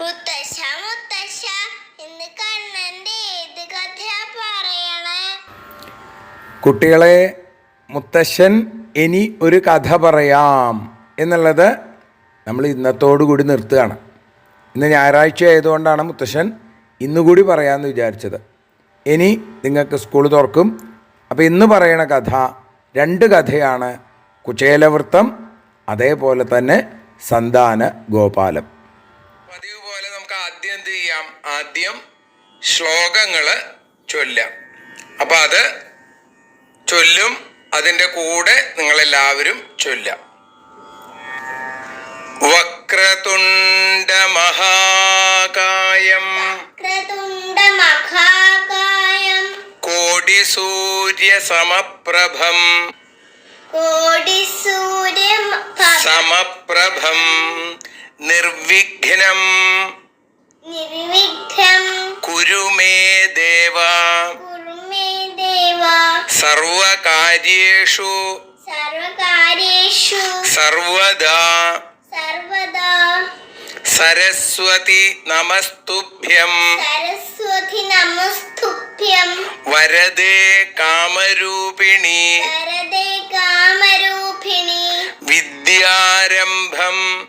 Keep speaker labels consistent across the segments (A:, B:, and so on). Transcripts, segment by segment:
A: മുത്തശ്ശ മുത്തശ്ശ ഇന്ന് കണ്ണന്റെ ഏത് കഥയാ പറയണേ?
B: കുട്ടികളെ മുത്തശ്ശൻ ഇനി ഒരു കഥ പറയാം എന്നുള്ളത് നമ്മൾ ഇന്നത്തോടു കൂടി നിർത്തുകയാണ്. ഇന്ന് ഞായറാഴ്ച ആയതുകൊണ്ടാണ് മുത്തശ്ശൻ ഇന്നുകൂടി പറയാമെന്ന് വിചാരിച്ചത്. ഇനി നിങ്ങൾക്ക് സ്കൂൾ തുറക്കും. അപ്പോൾ ഇന്ന് പറയണ കഥ രണ്ട് കഥയാണ്. കുചേലവൃത്തം അതേപോലെ തന്നെ സന്താന ഗോപാലം ആദ്യം എന്ത് ചെയ്യാം? ആദ്യം ശ്ലോകങ്ങൾ ചൊല്ലാം. അപ്പം അത് ചൊല്ലും അതിന്റെ കൂടെ നിങ്ങളെല്ലാവരും ചൊല്ലാം. വക്രതുണ്ട മഹാകായം കോടി സൂര്യ സമപ്രഭം
A: കോടി സൂര്യ
B: സമപ്രഭം. നിർവിഘ്നം.
A: നിർവിഘ്നം
B: കുരു മേ ദേവ. സർവകാര്യേഷു.
A: സർവകാര്യേഷു.
B: സർവദാ.
A: സർവദാ.
B: സരസ്വതി നമസ്തുഭ്യം.
A: സരസ്വതി നമസ്തുഭ്യം.
B: വരദേ കാമരൂപിണി.
A: വരദേ കാമരൂപിണി.
B: വിദ്യാരംഭം.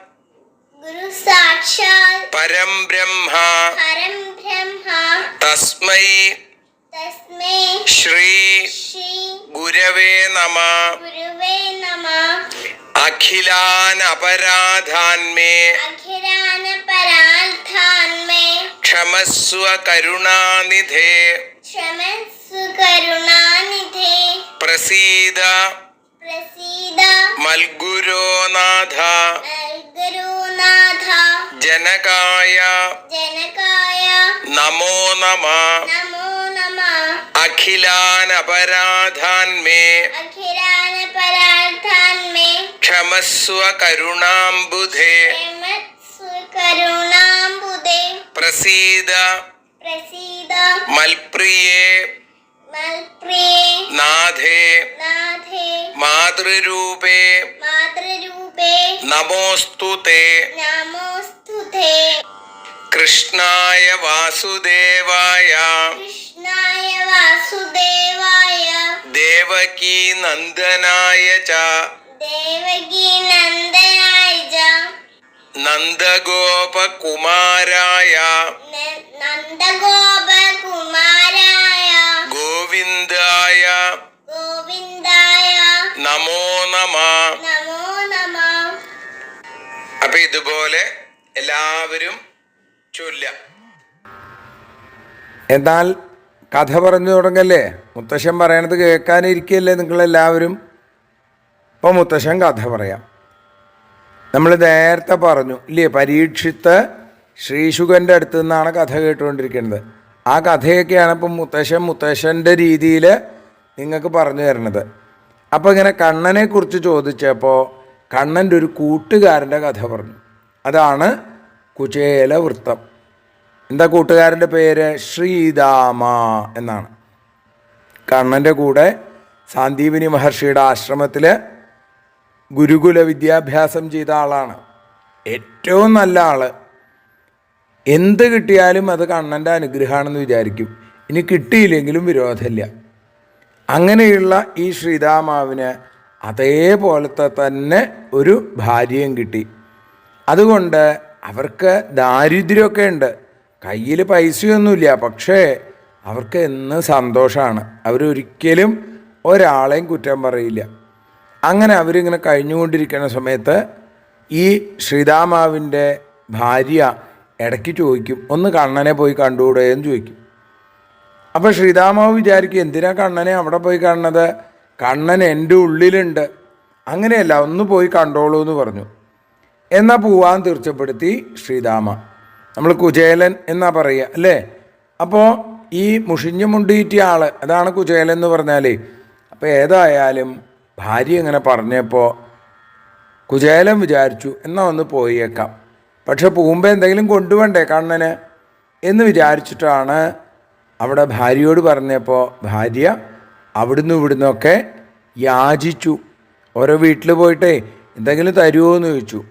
A: ഗുരു
B: പരം ബ്രഹ്മ
A: പരം ബ്രഹ്മ
B: തസ്മൈ
A: തസ്മൈ
B: ശ്രീ
A: ശ്രീ
B: ഗുരവേ നമ
A: ഗുരുവേ നമ
B: അഖിലാൻ ക്ഷമസ്വ കരുണാനിധേ പ്രസീദ
A: പ്രസീദ
B: മൽഗുരോനാഥ
A: ഗുരുനാഥ.
B: ജനകായ.
A: ജനകായ.
B: നമോ നമ.
A: നമോ നമ.
B: അഖിലാനപരാധാന്മേ.
A: അഖിരാന പരാർത്ഥാന്മേ
B: ക്ഷമസ്വ കരുണാംബുധേ.
A: ക്ഷമസ്സു കരുണാംബുദേ
B: പ്രസീദ.
A: പ്രസീദ.
B: മൽപ്രിയേ.
A: മൽപ്രിയേ.
B: നാഥേ.
A: നാഥേ.
B: മാതൃരൂപേ.
A: മാതൃരൂപേ നമോസ്തുതേ
B: കൃഷ്ണായ വാസുദേവായ.
A: കൃഷ്ണായ വാസുദേവായ.
B: ദേവകീ നന്ദനായ ച.
A: ദേവകി നന്ദനായ ച.
B: നന്ദഗോപകുമാരായ.
A: നന്ദഗോപകുമാരായ.
B: ഗോവിന്ദായ.
A: ഗോവിന്ദായ.
B: നമോ. നമ അപ്പൊ ഇതുപോലെ എല്ലാവരും ചൊല്ല എന്നാൽ കഥ പറഞ്ഞു തുടങ്ങല്ലേ? മുത്തശ്ശൻ പറയണത് കേൾക്കാനിരിക്കല്ലേ നിങ്ങളെല്ലാവരും? അപ്പോൾ മുത്തശ്ശൻ കഥ പറയാം. നമ്മൾ നേരത്തെ പറഞ്ഞു ഇല്ലേ? പരീക്ഷിത്ത് ശ്രീശുഖന്റെ അടുത്ത് നിന്നാണ് കഥ കേട്ടുകൊണ്ടിരിക്കുന്നത്. ആ കഥയൊക്കെയാണ് ഇപ്പം മുത്തശ്ശൻ മുത്തശ്ശന്റെ രീതിയിൽ നിങ്ങൾക്ക് പറഞ്ഞു തരുന്നത്. അപ്പോൾ ഇങ്ങനെ കണ്ണനെക്കുറിച്ച് ചോദിച്ചപ്പോൾ കണ്ണന്റെ ഒരു കൂട്ടുകാരന്റെ കഥ പറഞ്ഞു. അതാണ് കുചേല വൃത്തം എന്താ കൂട്ടുകാരന്റെ പേര്? ശ്രീദാമ എന്നാണ്. കണ്ണന്റെ കൂടെ സാന്ദീപിനി മഹർഷിയുടെ ആശ്രമത്തിൽ ഗുരുകുല വിദ്യാഭ്യാസം ചെയ്ത ആളാണ്. ഏറ്റവും നല്ല ആൾ എന്ത് കിട്ടിയാലും അത് കണ്ണന്റെ അനുഗ്രഹമാണെന്ന് വിചാരിക്കും. ഇനി കിട്ടിയില്ലെങ്കിലും വിരോധമില്ല. അങ്ങനെയുള്ള ഈ ശ്രീരാമാവിന് അതേപോലത്തെ തന്നെ ഒരു ഭാര്യയും കിട്ടി. അതുകൊണ്ട് അവർക്ക് ദാരിദ്ര്യമൊക്കെ ഉണ്ട്. കയ്യിൽ പൈസയൊന്നുമില്ല. പക്ഷേ അവർക്ക് എന്ന് സന്തോഷമാണ്. അവരൊരിക്കലും ഒരാളെയും കുറ്റം പറയില്ല. അങ്ങനെ അവരിങ്ങനെ കഴിഞ്ഞുകൊണ്ടിരിക്കുന്ന സമയത്ത് ഈ ശ്രീതാമാവിന്റെ ഭാര്യ ഇടയ്ക്ക് ചോദിക്കും ഒന്ന് കണ്ണനെ പോയി കണ്ടുകൂടെ? എന്ന് ചോദിക്കും. അപ്പോൾ ശ്രീതാമാവ് വിചാരിക്കും എന്തിനാ കണ്ണനെ അവിടെ പോയി കാണുന്നത്? കണ്ണൻ എന്റെ ഉള്ളിലുണ്ട്. അങ്ങനെയല്ല ഒന്ന് പോയി കണ്ടോളൂ എന്ന് പറഞ്ഞു. എന്നാൽ പോവാൻ തീർച്ചപ്പെടുത്തി ശ്രീരാമ. നമ്മൾ കുചേലൻ എന്നാ പറയുക അല്ലേ? അപ്പോൾ ഈ മുഷിഞ്ഞു മുണ്ടിയിട്ടിയ ആൾ അതാണ് കുചേലൻ എന്ന് പറഞ്ഞാൽ അപ്പോൾ ഏതായാലും ഭാര്യ ഇങ്ങനെ പറഞ്ഞപ്പോൾ കുചേലൻ വിചാരിച്ചു എന്നാൽ ഒന്ന് പോയേക്കാം. പക്ഷെ പോകുമ്പോൾ എന്തെങ്കിലും കൊണ്ടുവേണ്ടേ കണ്ണന്? എന്ന് വിചാരിച്ചിട്ടാണ് അവിടെ ഭാര്യയോട് പറഞ്ഞപ്പോൾ ഭാര്യ അവിടുന്ന് ഇവിടുന്നൊക്കെ യാചിച്ചു. ഓരോ വീട്ടിൽ പോയിട്ടേ എന്തെങ്കിലും തരുമോ എന്ന് ചോദിച്ചു.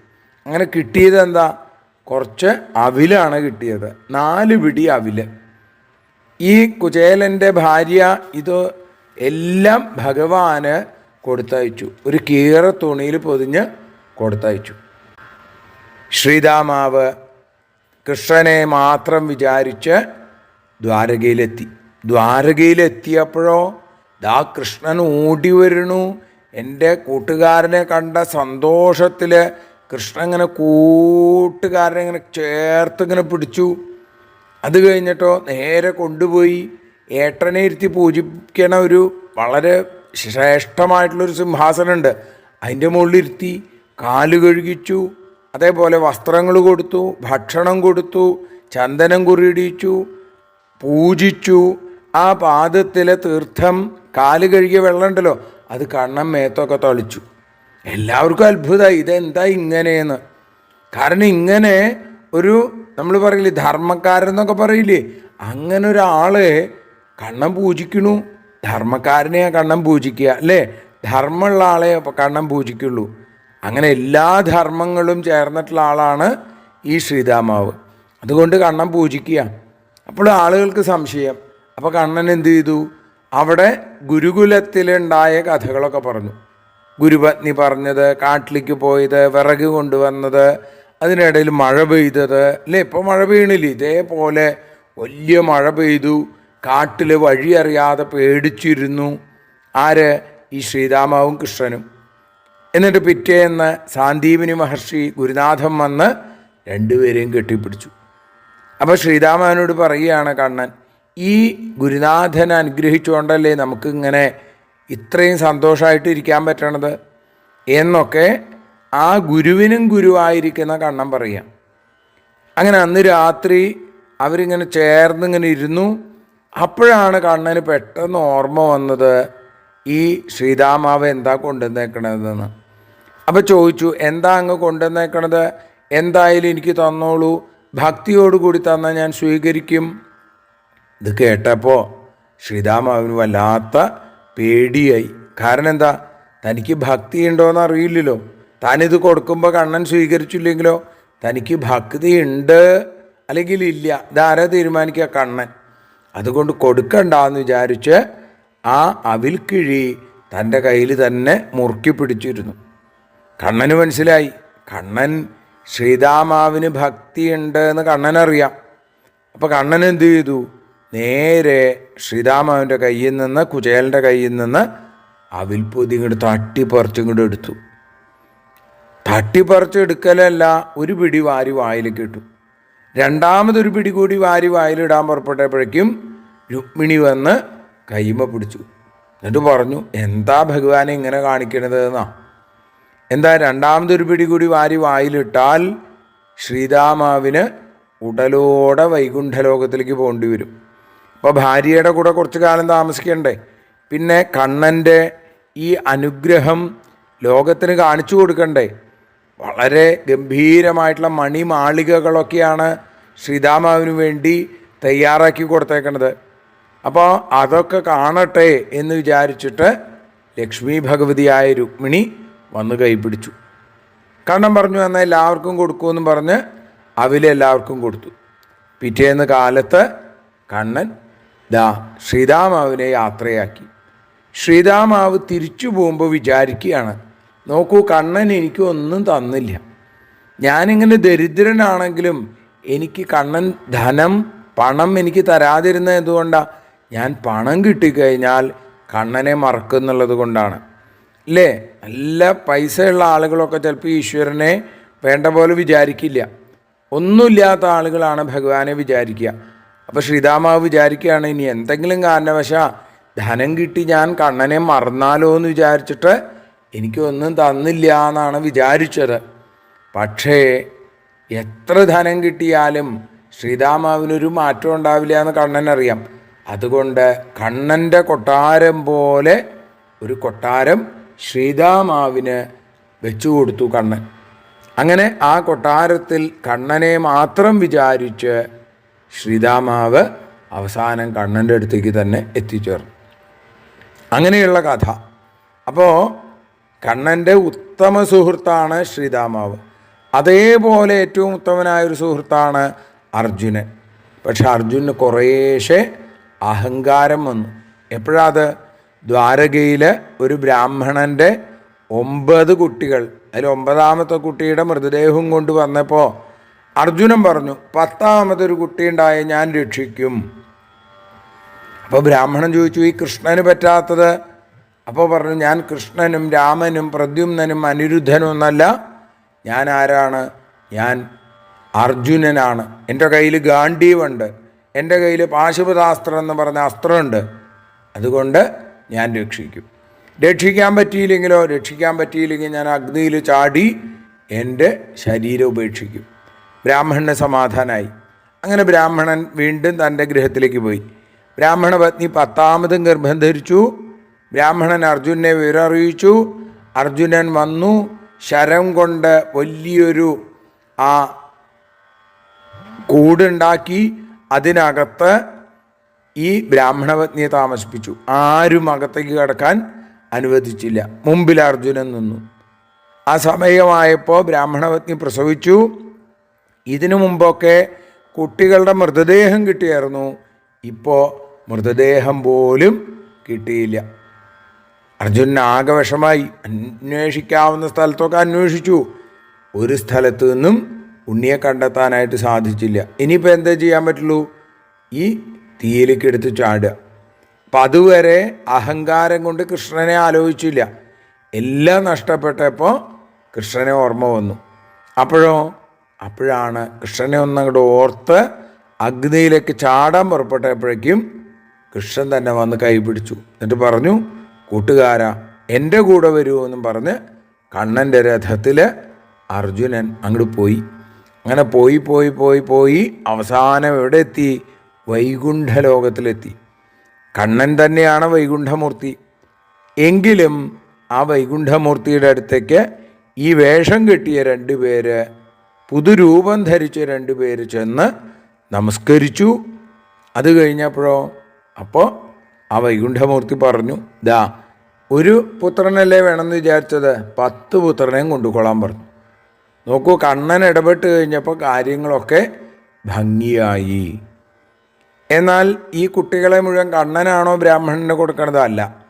B: അങ്ങനെ കിട്ടിയത് എന്താ? കുറച്ച് അവിലാണ് കിട്ടിയത്. നാല് പിടി അവിൽ. ഈ കുചേലന്റെ ഭാര്യ ഇത് എല്ലാം ഭഗവാന് കൊടുത്തയച്ചു. ഒരു കീറ തുണിയിൽ പൊതിഞ്ഞ് കൊടുത്തയച്ചു. ശ്രീരാമാവ് കൃഷ്ണനെ മാത്രം വിചാരിച്ച് ദ്വാരകയിലെത്തി. ദ്വാരകയിലെത്തിയപ്പോഴോ ദാ കൃഷ്ണൻ ഓടി വരുന്നു. എന്റെ കൂട്ടുകാരനെ കണ്ട സന്തോഷത്തിൽ കൃഷ്ണൻ ഇങ്ങനെ കൂട്ടുകാരനെ ഇങ്ങനെ ചേർത്ത് ഇങ്ങനെ പിടിച്ചു. അത് കഴിഞ്ഞിട്ടോ നേരെ കൊണ്ടുപോയി ഏട്ടനെ ഇരുത്തി പൂജിക്കണ ഒരു വളരെ ശ്രേഷ്ഠമായിട്ടുള്ളൊരു സിംഹാസനമുണ്ട്. അതിന്റെ മുകളിലിരുത്തി കാൽ കഴുകിച്ചു അതേപോലെ വസ്ത്രങ്ങൾ കൊടുത്തു ഭക്ഷണം കൊടുത്തു ചന്ദനം കുറിയിടിച്ചു പൂജിച്ചു. ആ പാദത്തിലെ തീർത്ഥം കാൽ കഴുകിയ വെള്ളം ഉണ്ടല്ലോ അത് കണ്ണം മേത്തൊക്കെ തളിച്ചു. എല്ലാവർക്കും അത്ഭുതമായി ഇതെന്താ ഇങ്ങനെയെന്ന്. കാരണം ഇങ്ങനെ ഒരു നമ്മൾ പറയില്ലേ ധർമ്മക്കാരെന്നൊക്കെ പറയില്ലേ അങ്ങനെ ഒരാളെ കണ്ണം പൂജിക്കണു. ധർമ്മക്കാരനെയാ കണ്ണം പൂജിക്കുക അല്ലേ? ധർമ്മമുള്ള ആളെ കണ്ണം പൂജിക്കുള്ളൂ. അങ്ങനെ എല്ലാ ധർമ്മങ്ങളും ചേർന്നിട്ടുള്ള ആളാണ് ഈ ശ്രീതാമാവ് അതുകൊണ്ട് കണ്ണം പൂജിക്കുക. അപ്പോൾ ആളുകൾക്ക് സംശയം. അപ്പോൾ കണ്ണൻ എന്ത് ചെയ്തു? അവിടെ ഗുരുകുലത്തിലുണ്ടായ കഥകളൊക്കെ പറഞ്ഞു. ഗുരുപത്നി പറഞ്ഞത് കാട്ടിലേക്ക് പോയത് വിറക് കൊണ്ടുവന്നത് അതിനിടയിൽ മഴ പെയ്തത്. അല്ലേ ഇപ്പോൾ മഴ പെയ്യണില്ല? ഇതേപോലെ വലിയ മഴ പെയ്തു. കാട്ടിൽ വഴി അറിയാതെ പേടിച്ചിരുന്നു. ആര്? ഈ ശ്രീരാമാവും കൃഷ്ണനും. എന്നിട്ട് പിറ്റേന്ന് സാന്ദീപിനി മഹർഷി ഗുരുനാഥൻ വന്ന് രണ്ടുപേരെയും കെട്ടിപ്പിടിച്ചു. അപ്പോൾ ശ്രീരാമനോട് പറയുകയാണ് കണ്ണൻ ഈ ഗുരുനാഥൻ അനുഗ്രഹിച്ചുകൊണ്ടല്ലേ നമുക്കിങ്ങനെ ഇത്രയും സന്തോഷമായിട്ട് ഇരിക്കാൻ പറ്റണത്? എന്നൊക്കെ ആ ഗുരുവിനും ഗുരുവായിരിക്കുന്ന കണ്ണം പറയാം. അങ്ങനെ അന്ന് രാത്രി അവരിങ്ങനെ ചേർന്നിങ്ങനെ ഇരുന്നു. അപ്പോഴാണ് കണ്ണന് പെട്ടെന്ന് ഓർമ്മ വന്നത് ഈ ശ്രീരാമാവ് എന്താ കൊണ്ടുവന്നേക്കണതെന്ന്. അപ്പോൾ ചോദിച്ചു എന്താ അങ്ങ് കൊണ്ടുവന്നേക്കണത്? എന്തായാലും എനിക്ക് തന്നോളൂ. ഭക്തിയോടുകൂടി തന്നാൽ ഞാൻ സ്വീകരിക്കും. ഇത് കേട്ടപ്പോൾ ശ്രീരാമാവിന് വല്ലാത്ത പേടിയായി. കാരണം എന്താ തനിക്ക് ഭക്തി ഉണ്ടോ എന്ന് അറിയില്ലല്ലോ താനിത് കൊടുക്കുമ്പോൾ കണ്ണൻ സ്വീകരിച്ചില്ലെങ്കിലോ? തനിക്ക് ഭക്തി ഉണ്ട് അല്ലെങ്കിൽ ഇല്ല? ഇതാരാ തീരുമാനിക്കുക കണ്ണൻ? അതുകൊണ്ട് കൊടുക്കണ്ടെന്ന് വിചാരിച്ച് ആ അവിൽക്കിഴി തന്റെ കയ്യിൽ തന്നെ മുറുക്കി പിടിച്ചിരുന്നു. കണ്ണന് മനസ്സിലായി. കണ്ണൻ ശ്രീതാമാവിന് ഭക്തിയുണ്ട് എന്ന് കണ്ണനറിയാം. അപ്പോൾ കണ്ണൻ എന്ത് ചെയ്തു? നേരെ ശ്രീരാമാവിന്റെ കയ്യിൽ നിന്ന് കുചേലന്റെ കയ്യിൽ നിന്ന് അവിൽപ്പൊതി ഇങ്ങോട്ട് തട്ടിപ്പറിച്ച് ഇങ്ങോട്ട് എടുത്തു. തട്ടിപ്പറിച്ച് എടുക്കലല്ല ഒരു പിടി വാരി വായിലേക്ക് ഇട്ടു. രണ്ടാമതൊരു പിടി കൂടി വാരി വായിലിടാൻ പുറപ്പെട്ടപ്പോഴേക്കും രുക്മിണി വന്ന് കൈമ പിടിച്ചു. എന്നിട്ട് പറഞ്ഞു എന്താ ഭഗവാനെ ഇങ്ങനെ കാണിക്കണത് എന്നാ? എന്താ രണ്ടാമതൊരു പിടി കൂടി വാരി വായിലിട്ടാൽ ശ്രീരാമാവിന് ഉടലോടെ വൈകുണ്ഠലോകത്തിലേക്ക് പോകേണ്ടി വരും. അപ്പോൾ ഭാര്യയുടെ കൂടെ കുറച്ച് കാലം താമസിക്കണ്ടേ? പിന്നെ കണ്ണന്റെ ഈ അനുഗ്രഹം ലോകത്തിന് കാണിച്ചു കൊടുക്കണ്ടേ? വളരെ ഗംഭീരമായിട്ടുള്ള മണിമാളികകളൊക്കെയാണ് ശ്രീരാമാവിന് വേണ്ടി തയ്യാറാക്കി കൊടുത്തേക്കണത്. അപ്പോൾ അതൊക്കെ കാണട്ടെ എന്ന് വിചാരിച്ചിട്ട് ലക്ഷ്മി ഭഗവതിയായ രുക്മിണി വന്ന് കൈപിടിച്ചു കണ്ണൻ പറഞ്ഞു എന്നാൽ എല്ലാവർക്കും കൊടുക്കുമെന്ന് പറഞ്ഞ് അവിലെല്ലാവർക്കും കൊടുത്തു. പിറ്റേന്ന് കാലത്ത് കണ്ണൻ ദാ ശ്രീതാമാവിനെ യാത്രയാക്കി. ശ്രീതാമാവ് തിരിച്ചു പോകുമ്പോൾ വിചാരിക്കുകയാണ് നോക്കൂ കണ്ണൻ എനിക്ക് ഒന്നും തന്നില്ല. ഞാനിങ്ങനെ ദരിദ്രനാണെങ്കിലും എനിക്ക് കണ്ണൻ ധനം പണം എനിക്ക് തരാതിരുന്നത് എന്തുകൊണ്ടാണ് ഞാൻ പണം കിട്ടിക്കഴിഞ്ഞാൽ കണ്ണനെ മറക്കുന്നുള്ളത് കൊണ്ടാണ്. അല്ലേ നല്ല പൈസയുള്ള ആളുകളൊക്കെ ചിലപ്പോൾ ഈശ്വരനെ വേണ്ട പോലെ വിചാരിക്കില്ല. ഒന്നുമില്ലാത്ത ആളുകളാണ് ഭഗവാനെ വിചാരിക്കുക. അപ്പോൾ ശ്രീതാമാവ് വിചാരിക്കുകയാണ് ഇനി എന്തെങ്കിലും കാരണവശാ ധനം കിട്ടി ഞാൻ കണ്ണനെ മറന്നാലോ എന്ന് വിചാരിച്ചിട്ട് എനിക്കൊന്നും തന്നില്ല എന്നാണ് വിചാരിച്ചത്. പക്ഷേ എത്ര ധനം കിട്ടിയാലും ശ്രീതാമാവിനൊരു മാറ്റം ഉണ്ടാവില്ല എന്ന് കണ്ണനറിയാം. അതുകൊണ്ട് കണ്ണന്റെ കൊട്ടാരം പോലെ ഒരു കൊട്ടാരം ശ്രീതാമാവിന് വെച്ചു കൊടുത്തു കണ്ണൻ. അങ്ങനെ ആ കൊട്ടാരത്തിൽ കണ്ണനെ മാത്രം വിചാരിച്ച് ശ്രീതാമാവ് അവസാനം കണ്ണന്റെ അടുത്തേക്ക് തന്നെ എത്തിച്ചേർന്നു. അങ്ങനെയുള്ള കഥ. അപ്പോൾ കണ്ണന്റെ ഉത്തമ സുഹൃത്താണ് ശ്രീതാമാവ് അതേപോലെ ഏറ്റവും ഉത്തമനായ ഒരു സുഹൃത്താണ് അർജുനൻ. പക്ഷെ അർജുനന് കുറേശ്ശെ അഹങ്കാരം വന്നു. എപ്പോഴത് ദ്വാരകയിൽ ഒരു ബ്രാഹ്മണന്റെ ഒമ്പത് കുട്ടികൾ. അതിൽ ഒമ്പതാമത്തെ കുട്ടിയുടെ മൃതദേഹം കൊണ്ട് വന്നപ്പോൾ അർജുനൻ പറഞ്ഞു പത്താമതൊരു കുട്ടി ഉണ്ടായ ഞാൻ രക്ഷിക്കും. അപ്പോൾ ബ്രാഹ്മണൻ ചോദിച്ചു ഈ കൃഷ്ണന് പറ്റാത്തത്? അപ്പോൾ പറഞ്ഞു ഞാൻ കൃഷ്ണനും രാമനും പ്രദ്യുമ്നനും അനിരുദ്ധനും ഒന്നല്ല ഞാൻ ആരാണ്? ഞാൻ അർജുനനാണ്. എന്റെ കയ്യിൽ ഗാന്ധീവുണ്ട് എന്റെ കയ്യിൽ പാശുപതാസ്ത്രം എന്ന് പറഞ്ഞ അസ്ത്രമുണ്ട്. അതുകൊണ്ട് ഞാൻ രക്ഷിക്കും. രക്ഷിക്കാൻ പറ്റിയില്ലെങ്കിലോ? രക്ഷിക്കാൻ പറ്റിയില്ലെങ്കിൽ ഞാൻ അഗ്നിയിൽ ചാടി എന്റെ ശരീരം ഉപേക്ഷിക്കും. ബ്രാഹ്മണന് സമാധാനമായി അങ്ങനെ ബ്രാഹ്മണൻ വീണ്ടും തന്റെ ഗൃഹത്തിലേക്ക് പോയി. ബ്രാഹ്മണ പത്നി പത്താമതും ഗർഭം ധരിച്ചു. ബ്രാഹ്മണൻ അർജുനെ വിവരം അറിയിച്ചു അർജുനൻ വന്നു. ശരം കൊണ്ട് വലിയൊരു ആ കൂടുണ്ടാക്കി. അതിനകത്ത് ഈ ബ്രാഹ്മണപത്നിയെ താമസിപ്പിച്ചു. ആരും അകത്തേക്ക് കടക്കാൻ അനുവദിച്ചില്ല. മുമ്പിൽ അർജുനൻ നിന്നു. ആ സമയമായപ്പോൾ ബ്രാഹ്മണപത്നി പ്രസവിച്ചു. ഇതിനു മുമ്പൊക്കെ കുട്ടികളുടെ മൃതദേഹം കിട്ടിയായിരുന്നു. ഇപ്പോൾ മൃതദേഹം പോലും കിട്ടിയില്ല. അർജുനൻ ആകെ വിഷമായി. അന്വേഷിക്കാവുന്ന സ്ഥലത്തൊക്കെ അന്വേഷിച്ചു. ഒരു സ്ഥലത്തു നിന്നും ഉണ്ണിയെ കണ്ടെത്താനായിട്ട് സാധിച്ചില്ല. ഇനിയിപ്പോൾ എന്താ ചെയ്യാൻ പറ്റുള്ളൂ? ഈ തീയിലേക്ക് എടുത്ത് ചാടുക. അപ്പം അതുവരെ അഹങ്കാരം കൊണ്ട് കൃഷ്ണനെ ആലോചിച്ചില്ല. എല്ലാം നഷ്ടപ്പെട്ടപ്പോൾ കൃഷ്ണനെ ഓർമ്മ വന്നു. അപ്പോഴോ അപ്പോഴാണ് കൃഷ്ണനെ ഒന്നങ്ങോട്ട് ഓർത്ത് അഗ്നിയിലേക്ക് ചാടാൻ പുറപ്പെട്ടപ്പോഴേക്കും കൃഷ്ണൻ തന്നെ വന്ന് കൈ പിടിച്ചു. എന്നിട്ട് പറഞ്ഞു കൂട്ടുകാരാ എന്റെ കൂടെ വരൂ എന്നും പറഞ്ഞ് കണ്ണന്റെ രഥത്തിൽ അർജുനൻ അങ്ങോട്ട് പോയി. അങ്ങനെ പോയി പോയി പോയി പോയി അവസാനം എവിടെ എത്തി? വൈകുണ്ഠലോകത്തിലെത്തി. കണ്ണൻ തന്നെയാണ് വൈകുണ്ഠമൂർത്തി. എങ്കിലും ആ വൈകുണ്ഠമൂർത്തിയുടെ അടുത്തേക്ക് ഈ വേഷം കെട്ടിയ രണ്ട് രണ്ടുപേര് പുതുരൂപം ധരിച്ച രണ്ടുപേർ ചെന്ന് നമസ്കരിച്ചു. അത് കഴിഞ്ഞപ്പോഴോ അപ്പോൾ ആ വൈകുണ്ഠമൂർത്തി പറഞ്ഞു ദാ ഒരു പുത്രനല്ലേ വേണമെന്ന് വിചാരിച്ചത്? പത്ത് പുത്രനെയും കൊണ്ടുകൊള്ളാൻ പറഞ്ഞു. നോക്കൂ കണ്ണൻ ഇടപെട്ട് കഴിഞ്ഞപ്പോൾ കാര്യങ്ങളൊക്കെ ഭംഗിയായി. എന്നാൽ ഈ കുട്ടികളെ മുഴുവൻ കണ്ണനാണോ ബ്രാഹ്മണന് കൊടുക്കണതല്ല.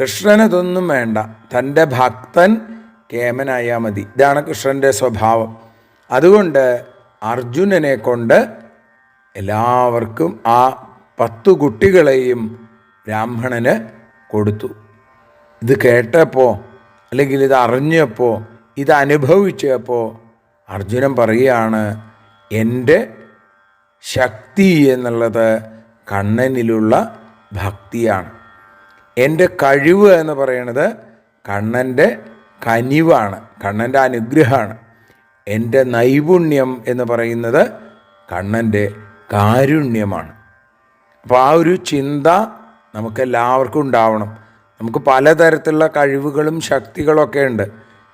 B: കൃഷ്ണനതൊന്നും വേണ്ട. തന്റെ ഭക്തൻ കേമനായാൽ മതി. ഇതാണ് കൃഷ്ണന്റെ സ്വഭാവം. അതുകൊണ്ട് അർജുനനെ കൊണ്ട് എല്ലാവർക്കും ആ പത്തു കുട്ടികളെയും ബ്രാഹ്മണന് കൊടുത്തു. ഇത് കേട്ടപ്പോൾ അല്ലെങ്കിൽ ഇത് അറിഞ്ഞപ്പോൾ ഇത് അനുഭവിച്ചപ്പോൾ അർജുനൻ പറയുകയാണ് എന്റെ ശക്തി എന്നുള്ളത് കണ്ണനിലുള്ള ഭക്തിയാണ്. എന്റെ കഴിവ് എന്ന് പറയുന്നത് കണ്ണന്റെ കനിവാണ് കണ്ണന്റെ അനുഗ്രഹമാണ്. എന്റെ നൈപുണ്യം എന്ന് പറയുന്നത് കണ്ണന്റെ കാരുണ്യമാണ്. അപ്പോൾ ആ ഒരു ചിന്ത നമുക്കെല്ലാവർക്കും ഉണ്ടാവണം. നമുക്ക് പലതരത്തിലുള്ള കഴിവുകളും ശക്തികളൊക്കെ ഉണ്ട്.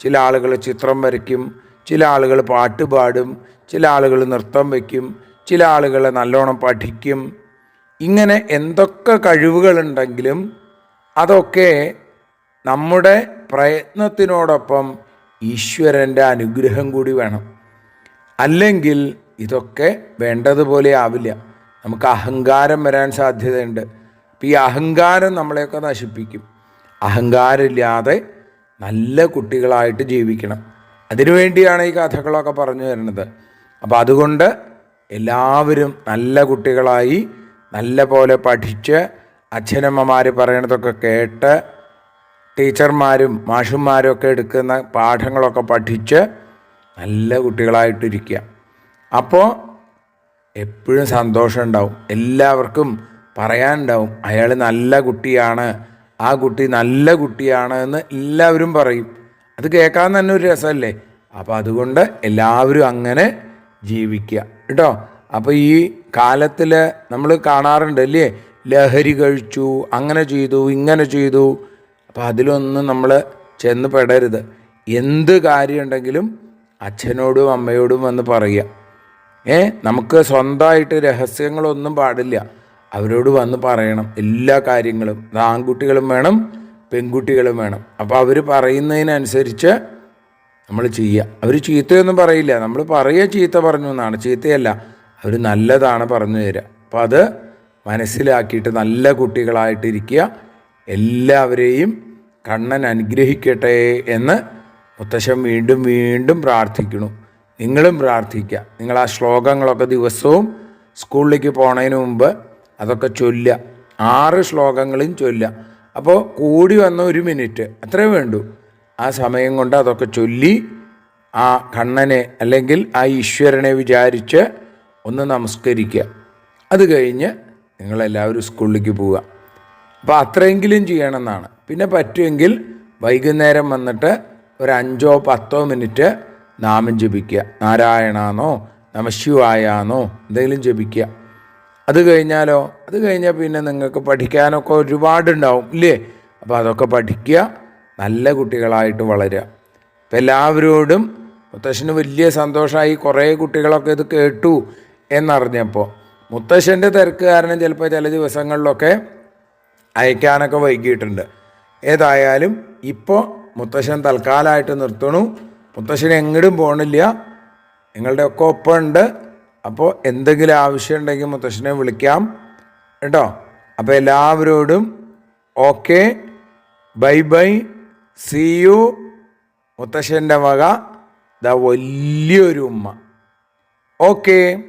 B: ചില ആളുകൾ ചിത്രം വരയ്ക്കും ചില ആളുകൾ പാട്ട് പാടും ചില ആളുകൾ നൃത്തം വയ്ക്കും ചില ആളുകൾ നല്ലോണം പഠിക്കും. ഇങ്ങനെ എന്തൊക്കെ കഴിവുകളുണ്ടെങ്കിലും അതൊക്കെ നമ്മുടെ പ്രയത്നത്തിനോടൊപ്പം ഈശ്വരന്റെ അനുഗ്രഹം കൂടി വേണം. അല്ലെങ്കിൽ ഇതൊക്കെ വേണ്ടതുപോലെ ആവില്ല. നമുക്ക് അഹങ്കാരം വരാൻ സാധ്യതയുണ്ട്. അപ്പം ഈ അഹങ്കാരം നമ്മളെയൊക്കെ നശിപ്പിക്കും. അഹങ്കാരമില്ലാതെ നല്ല കുട്ടികളായിട്ട് ജീവിക്കണം. അതിനുവേണ്ടിയാണ് ഈ കഥകളൊക്കെ പറഞ്ഞു തരുന്നത് അപ്പോൾ അതുകൊണ്ട് എല്ലാവരും നല്ല കുട്ടികളായി നല്ല പോലെ പഠിച്ച് അച്ഛനമ്മമാർ പറയണതൊക്കെ കേട്ട് ടീച്ചർമാരും മാഷുമാരും ഒക്കെ എടുക്കുന്ന പാഠങ്ങളൊക്കെ പഠിച്ച് നല്ല കുട്ടികളായിട്ടിരിക്കുക. അപ്പോൾ എപ്പോഴും സന്തോഷം ഉണ്ടാവും. എല്ലാവർക്കും പറയാനുണ്ടാവും അയാൾ നല്ല കുട്ടിയാണ് ആ കുട്ടി നല്ല കുട്ടിയാണ് എന്ന് എല്ലാവരും പറയും. അത് കേൾക്കാൻ തന്നെ ഒരു രസമല്ലേ? അപ്പോൾ അതുകൊണ്ട് എല്ലാവരും അങ്ങനെ ജീവിക്കുക. കേട്ടോ? അപ്പോൾ ഈ കാലത്തിൽ നമ്മൾ കാണാറുണ്ട് അല്ലേ? ലഹരി കഴിച്ചു അങ്ങനെ ചെയ്തു ഇങ്ങനെ ചെയ്തു. അപ്പോൾ അതിലൊന്നും നമ്മൾ ചെന്ന് പെടരുത്. എന്ത് കാര്യമുണ്ടെങ്കിലും അച്ഛനോടും അമ്മയോടും വന്ന് പറയുക. ഏ? നമുക്ക് സ്വന്തമായിട്ട് രഹസ്യങ്ങളൊന്നും പാടില്ല. അവരോട് വന്ന് പറയണം. എല്ലാ കാര്യങ്ങളും. അത് ആൺകുട്ടികളും വേണം പെൺകുട്ടികളും വേണം. അപ്പോൾ അവർ പറയുന്നതിനനുസരിച്ച് നമ്മൾ ചെയ്യുക. അവർ ചീത്തയൊന്നും പറയില്ല. നമ്മൾ പറയുക ചീത്ത പറഞ്ഞു എന്നാണ്. ചീത്തയല്ല. അവർ നല്ലതാണ് പറഞ്ഞു തരിക. അപ്പോൾ അത് മനസ്സിലാക്കിയിട്ട് നല്ല കുട്ടികളായിട്ടിരിക്കുക. എല്ലാവരെയും കണ്ണൻ അനുഗ്രഹിക്കട്ടെ എന്ന് മുത്തശ്ശൻ വീണ്ടും വീണ്ടും പ്രാർത്ഥിക്കുന്നു. നിങ്ങളും പ്രാർത്ഥിക്കുക നിങ്ങൾ ആ ശ്ലോകങ്ങളൊക്കെ ദിവസവും സ്കൂളിലേക്ക് പോണതിന് മുമ്പ് അതൊക്കെ ചൊല്ലുക. ആറ് ശ്ലോകങ്ങളും ചൊല്ലുക. അപ്പോൾ കൂടി വന്ന ഒരു മിനിറ്റ്. അത്രേ വേണ്ടൂ. ആ സമയം കൊണ്ട് അതൊക്കെ ചൊല്ലി ആ കണ്ണനെ അല്ലെങ്കിൽ ആ ഈശ്വരനെ വിചാരിച്ച് ഒന്ന് നമസ്കരിക്കുക അത് കഴിഞ്ഞ് നിങ്ങളെല്ലാവരും സ്കൂളിലേക്ക് പോവുക. അപ്പോൾ അത്രയെങ്കിലും ചെയ്യണമെന്നാണ്. പിന്നെ പറ്റുമെങ്കിൽ വൈകുന്നേരം വന്നിട്ട് ഒരു അഞ്ചോ പത്തോ മിനിറ്റ് നാമം ജപിക്കുക. നാരായണാന്നോ നമശിവായാന്നോ എന്തെങ്കിലും ജപിക്കുക. അത് കഴിഞ്ഞാലോ? അത് കഴിഞ്ഞാൽ പിന്നെ നിങ്ങൾക്ക് പഠിക്കാനൊക്കെ ഒരുപാടുണ്ടാവും ഇല്ലേ? അപ്പോൾ അതൊക്കെ പഠിക്കുക നല്ല കുട്ടികളായിട്ട് വളരുക. അപ്പം എല്ലാവരോടും മുത്തശ്ശന് വലിയ സന്തോഷമായി കുറേ കുട്ടികളൊക്കെ ഇത് കേട്ടു എന്നറിഞ്ഞപ്പോൾ മുത്തശ്ശന്റെ തിരക്ക് കാരണം ചിലപ്പോൾ ചില ദിവസങ്ങളിലൊക്കെ അയക്കാനൊക്കെ വൈകിയിട്ടുണ്ട്. ഏതായാലും ഇപ്പോൾ മുത്തശ്ശൻ തൽക്കാലമായിട്ട് നിർത്തണു. മുത്തശ്ശൻ എങ്ങോട്ടും പോകണില്ല നിങ്ങളുടെ ഒക്കെ ഒപ്പം ഉണ്ട് അപ്പോൾ എന്തെങ്കിലും ആവശ്യം ഉണ്ടെങ്കിൽ മുത്തശ്ശനെ വിളിക്കാം. കേട്ടോ? അപ്പോൾ എല്ലാവരോടും okay. Bye bye. See you. മുത്തശ്ശന്റെ വക. ദ വലിയൊരു ഉമ്മ. ഓക്കേ.